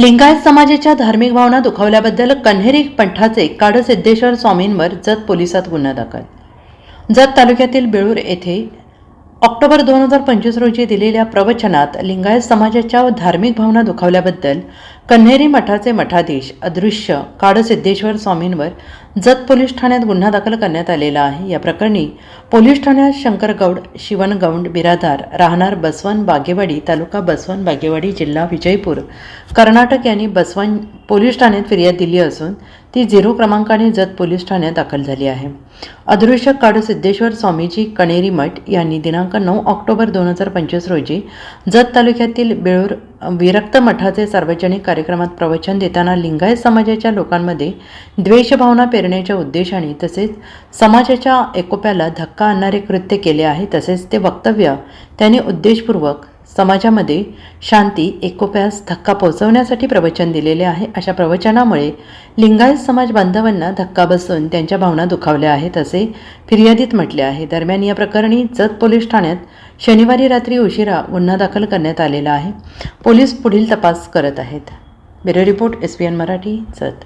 लिंगायत समाजाच्या धार्मिक भावना दुखावल्याबद्दल कन्हेरी पंठाचे काडसिद्धेश्वर स्वामींवर जत पोलिसात गुन्हा दाखल. जत तालुक्यातील बेळूर येथे ऑक्टोबर दोन हजार पंचवीस रोजी दिलेल्या प्रवचनात लिंगायत समाजाच्या धार्मिक भावना दुखावल्याबद्दल कन्हेरी मठाचे मठाधीश अदृश्य काडसिद्धेश्वर स्वामींवर जत पोलीस ठाण्यात गुन्हा दाखल करण्यात आलेला आहे. या प्रकरणी पोलीस ठाण्यात शंकर गौड शिवन गौंड बिरादार राहणार बसवन बागेवाडी तालुका बसवन बागेवाडी जिल्हा विजयपूर कर्नाटक यांनी बसवन पोलीस ठाण्यात फिर्याद दिली असून ती झिरो क्रमांकाने जत पोलीस ठाण्यात दाखल झाली आहे. अदृश्य काडू सिद्धेश्वर स्वामीजी कणेरी मठ यांनी दिनांक नऊ ऑक्टोबर दोन हजार पंचवीस रोजी जत तालुक्यातील बेळूर विरक्त मठाचे सार्वजनिक कार्यक्रमात प्रवचन देताना लिंगायत समाजाच्या लोकांमध्ये द्वेषभावना पेरण्याच्या उद्देशाने तसेच समाजाच्या एकोप्याला धक्का आणणारे कृत्य केले आहे तसेच ते वक्तव्य त्यांनी उद्देशपूर्वक समाजामध्ये शांती एकोप्यास धक्का पोहोचवण्यासाठी प्रवचन दिलेले आहे. अशा प्रवचनामुळे लिंगायत समाज बांधवांना धक्का बसून त्यांच्या भावना दुखावल्या आहेत असे फिर्यादीत म्हटले आहे. दरम्यान या प्रकरणी जत पोलीस ठाण्यात शनिवारी रात्री उशिरा गुन्हा दाखल करण्यात आलेला आहे. पोलीस पुढील तपास करत आहेत. Bureau report S P N Marathi Jat.